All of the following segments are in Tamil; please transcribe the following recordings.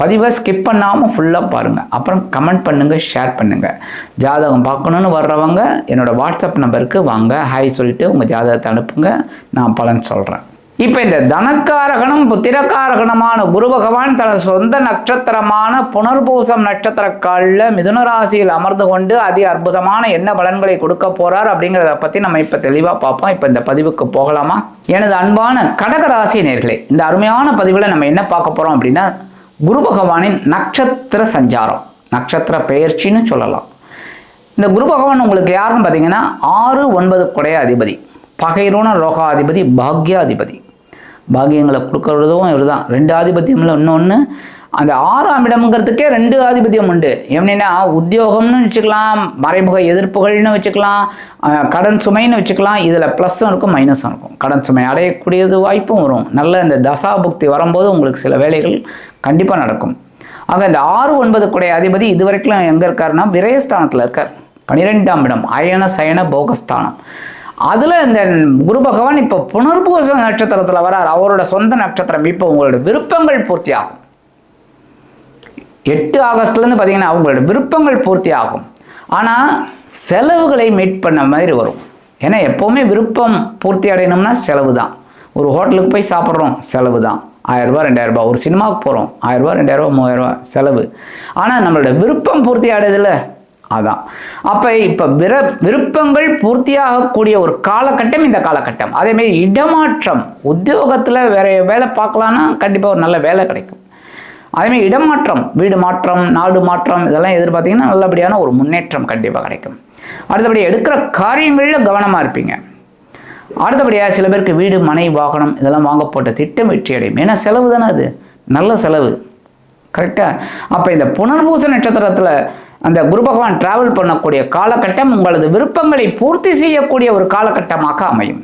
பதிவை ஸ்கிப் பண்ணாமல் ஃபுல்லாக பாருங்கள் அப்புறம் கமெண்ட் பண்ணுங்கள் ஷேர் பண்ணுங்கள் ஜாதகம் பார்க்கணுன்னு வர்றவங்க என்னோடய வாட்ஸ்அப் நம்பருக்கு வாங்க. ஹாய் சொல்லிட்டு உங்கள் ஜாதகத்தை அனுப்புங்க. நான் பலன் சொல்கிறேன் இப்போ இந்த தனக்காரகனும் புத்திரக்காரகணமான குரு பகவான் தனது சொந்த நட்சத்திரமான புனர்பூசம் நட்சத்திர காலில் மிதுன ராசியில் அமர்ந்து கொண்டு அதி அற்புதமான என்ன பலன்களை கொடுக்க போகிறார் அப்படிங்கிறத பற்றி நம்ம இப்போ தெளிவாக பார்ப்போம். இப்போ இந்த பதிவுக்கு போகலாமா? எனது அன்பான கடக ராசி நேர்களே இந்த அருமையான பதிவில் நம்ம என்ன பார்க்க போகிறோம் அப்படின்னா குரு பகவானின் நட்சத்திர சஞ்சாரம். நட்சத்திர பெயர்ச்சின்னு சொல்லலாம். இந்த குரு பகவான் உங்களுக்கு யாருன்னு பார்த்தீங்கன்னா ஆறு ஒன்பது குடைய அதிபதி. பகைரோன ரோகாதிபதி பாக்யாதிபதி. பாக்கியங்களை கொடுக்கறதும் இவர் தான் ரெண்டு ஆதிபத்தியமில் இன்னொன்று அந்த ஆறாம் இடம்ங்கிறதுக்கே ரெண்டு ஆதிபத்தியம் உண்டு. எப்படின்னா உத்தியோகம்னு வச்சுக்கலாம் மறைமுக எதிர்ப்புகள்னு வச்சுக்கலாம் கடன் சுமைன்னு வச்சுக்கலாம். இதில் ப்ளஸ்ஸும் இருக்கும் மைனஸும் இருக்கும். கடன் சுமை அடையக்கூடியது வாய்ப்பும் வரும். நல்ல இந்த தசாபுக்தி வரும்போது உங்களுக்கு சில வேலைகள் கண்டிப்பாக நடக்கும். ஆக இந்த ஆறு ஒன்பது குடைய அதிபதி இது வரைக்கும் எங்கே இருக்காருன்னா விரயஸ்தானத்தில் இருக்கார். பனிரெண்டாம் இடம் அயன சயன போகஸ்தானம். அதில் இந்த குரு பகவான் இப்போ புனர்பூச நட்சத்திரத்தில் வரார். அவரோட சொந்த நட்சத்திரம். இப்போ உங்களோட விருப்பங்கள் பூர்த்தியாகும். எட்டு ஆகஸ்ட்லேருந்து பார்த்தீங்கன்னா அவங்களோட விருப்பங்கள் பூர்த்தி ஆகும். ஆனால் செலவுகளை மீட் பண்ண மாதிரி வரும். ஏன்னா எப்போவுமே விருப்பம் பூர்த்தி அடையணும்னா செலவு தான். ஒரு ஹோட்டலுக்கு போய் சாப்பிட்றோம் செலவு தான். ஆயிரரூபா ரெண்டாயிரரூபா ஒரு சினிமாவுக்கு போகிறோம் ஆயிரரூபா ரெண்டாயிரரூபா மூவாயிரரூபா செலவு. ஆனால் நம்மளோட விருப்பம் பூர்த்தி அடையதில்ல அதான். அப்போ இப்போ விர விருப்பங்கள் பூர்த்தியாகக்கூடிய ஒரு காலகட்டம் இந்த காலகட்டம். அதேமாரி இடமாற்றம். உத்தியோகத்தில் வேற வேலை பார்க்கலான்னா கண்டிப்பாக ஒரு நல்ல வேலை கிடைக்கும். அதேமாதிரி இடமாற்றம் வீடு மாற்றம் நாடு மாற்றம் இதெல்லாம் எதிர்பார்த்தீங்கன்னா நல்லபடியான ஒரு முன்னேற்றம் கண்டிப்பாக கிடைக்கும். அடுத்தபடி எடுக்கிற காரியங்களில் கவனமாக இருப்பீங்க. அடுத்தபடியாக சில பேருக்கு வீடு மனை வாகனம் இதெல்லாம் வாங்க போட்ட திட்டம் வெற்றி அடையும். ஏன்னா செலவு தானே அது. நல்ல செலவு. கரெக்டாக அப்போ இந்த புனர்பூச நட்சத்திரத்தில் அந்த குரு பகவான் டிராவல் பண்ணக்கூடிய காலகட்டம் உங்களது விருப்பங்களை பூர்த்தி செய்யக்கூடிய ஒரு காலகட்டமாக அமையும்.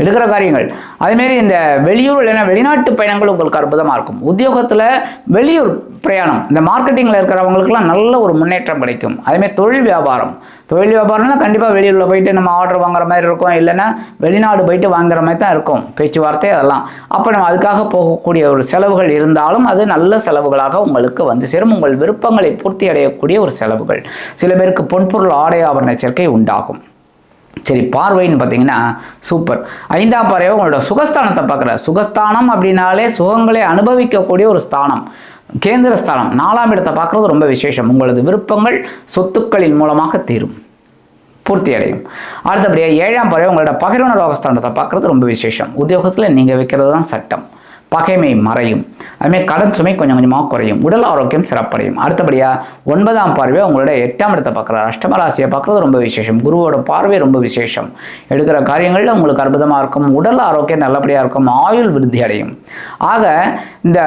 எடுக்கிற காரியங்கள். அதேமாரி இந்த வெளியூர் இல்லைன்னா வெளிநாட்டு பயணங்கள் உங்களுக்கு அற்புதமாக இருக்கும். உத்தியோகத்தில் வெளியூர் பிரயாணம் இந்த மார்க்கெட்டிங்கில் இருக்கிறவங்களுக்குலாம் நல்ல ஒரு முன்னேற்றம் கிடைக்கும். அதுமாரி தொழில் வியாபாரம். தொழில் வியாபாரம்னா கண்டிப்பாக வெளியூரில் போயிட்டு நம்ம ஆர்டர் வாங்குற மாதிரி இருக்கும். இல்லைன்னா வெளிநாடு போயிட்டு வாங்குற மாதிரி தான் இருக்கும். பேச்சுவார்த்தை அதெல்லாம். அப்போ நம்ம அதுக்காக போகக்கூடிய ஒரு செலவுகள் இருந்தாலும் அது நல்ல செலவுகளாக உங்களுக்கு வந்து சேரும். உங்கள் விருப்பங்களை பூர்த்தி அடையக்கூடிய ஒரு செலவுகள். சில பேருக்கு பொன்பொருள் ஆடை ஆபரண சேர்க்கை உண்டாகும். சரி பார்வைன்னு பார்த்தீங்கன்னா சூப்பர். ஐந்தாம் பார்வை உங்களோட சுகஸ்தானத்தை பார்க்குற சுகஸ்தானம் அப்படின்னாலே சுகங்களை அனுபவிக்கக்கூடிய ஒரு ஸ்தானம். கேந்திர ஸ்தானம். நாலாம் இடத்தை பார்க்குறது ரொம்ப விசேஷம். உங்களது விருப்பங்கள் சொத்துக்களின் மூலமாக தீரும். பூர்த்தி அடையும். அடுத்தபடியாக ஏழாம் பறவை உங்களோட பகிர்வன ரோகஸ்தானத்தை பார்க்குறது ரொம்ப விசேஷம். உத்தியோகத்தில் நீங்கள் வைக்கிறது தான் சட்டம். பகைமை மறையும். அதுமாதிரி கடன் சுமை கொஞ்சம் கொஞ்சமாக குறையும். உடல் ஆரோக்கியம் சிறப்படையும். அடுத்தபடியாக ஒன்பதாம் பார்வை உங்களோட எட்டாம் இடத்தை பார்க்குற அஷ்டம ராசியை பார்க்குறது ரொம்ப விசேஷம். குருவோட பார்வை ரொம்ப விசேஷம். எடுக்கிற காரியங்களில் உங்களுக்கு அற்புதமாக இருக்கும். உடல் ஆரோக்கியம் நல்லபடியாக இருக்கும். ஆயுள் விருத்தி அடையும். ஆக இந்த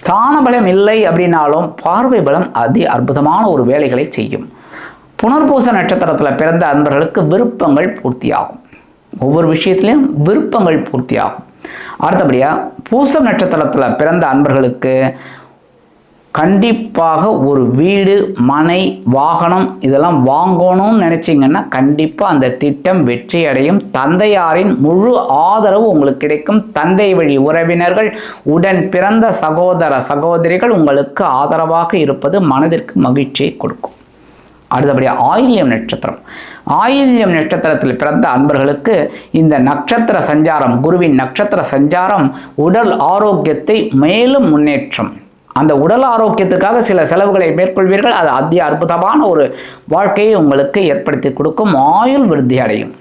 ஸ்தான பலம் இல்லை அப்படின்னாலும் பார்வை பலம் அதி அற்புதமான ஒரு வேலைகளை செய்யும். புனர்பூச நட்சத்திரத்தில் பிறந்த அன்பர்களுக்கு விருப்பங்கள் பூர்த்தியாகும். ஒவ்வொரு விஷயத்திலையும் விருப்பங்கள் பூர்த்தியாகும். அடுத்தபடியாக பூசம் நட்சத்திரத்தில் பிறந்த அன்பர்களுக்கு கண்டிப்பாக ஒரு வீடு மனை வாகனம் இதெல்லாம் வாங்கணும்னு நினச்சிங்கன்னா கண்டிப்பாக அந்த திட்டம் வெற்றி அடையும் தந்தையாரின் முழு ஆதரவு உங்களுக்கு கிடைக்கும். தந்தை வழி உறவினர்கள் உடன் பிறந்த சகோதர சகோதரிகள் உங்களுக்கு ஆதரவாக இருப்பது மனதிற்கு மகிழ்ச்சியை கொடுக்கும். அடுத்தபடி ஆயில்யம் நட்சத்திரம். ஆயில்யம் நட்சத்திரத்தில் பிறந்த அன்பர்களுக்கு இந்த நட்சத்திர சஞ்சாரம் குருவின் நட்சத்திர சஞ்சாரம் உடல் ஆரோக்கியத்தை மேலும் முன்னேற்றம். அந்த உடல் ஆரோக்கியத்துக்காக சில செலவுகளை மேற்கொள்வீர்கள். அது அதி அற்புதமான ஒரு வாழ்க்கையை உங்களுக்கு ஏற்படுத்தி கொடுக்கும். ஆயுள் விருத்தி அடையும்.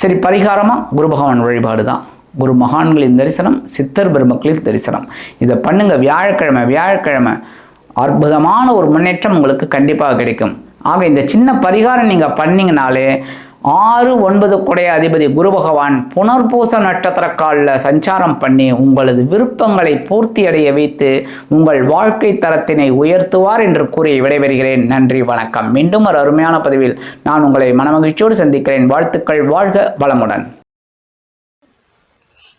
சரி பரிகாரமாக குரு பகவான் வழிபாடு தான். குரு மகான்களின் தரிசனம் சித்தர் பெருமக்களின் தரிசனம். இதை பண்ணுங்கள் வியாழக்கிழமை வியாழக்கிழமை அற்புதமான ஒரு முன்னேற்றம் உங்களுக்கு கண்டிப்பாக கிடைக்கும். ஆக இந்த சின்ன பரிகாரம் நீங்கள் பண்ணிங்கனாலே ஆறு ஒன்பது குடைய அதிபதி குரு பகவான் புனர்பூச நட்சத்திர காலில் சஞ்சாரம் பண்ணி உங்களது விருப்பங்களை பூர்த்தி அடைய வைத்து உங்கள் வாழ்க்கை தரத்தினை உயர்த்துவார் என்று கூறி விடைபெறுகிறேன். நன்றி வணக்கம். மீண்டும் ஒரு அருமையான பதிவில் நான் உங்களை மனமகிழ்ச்சியோடு சந்திக்கிறேன். வாழ்த்துக்கள் வாழ்க வளமுடன்.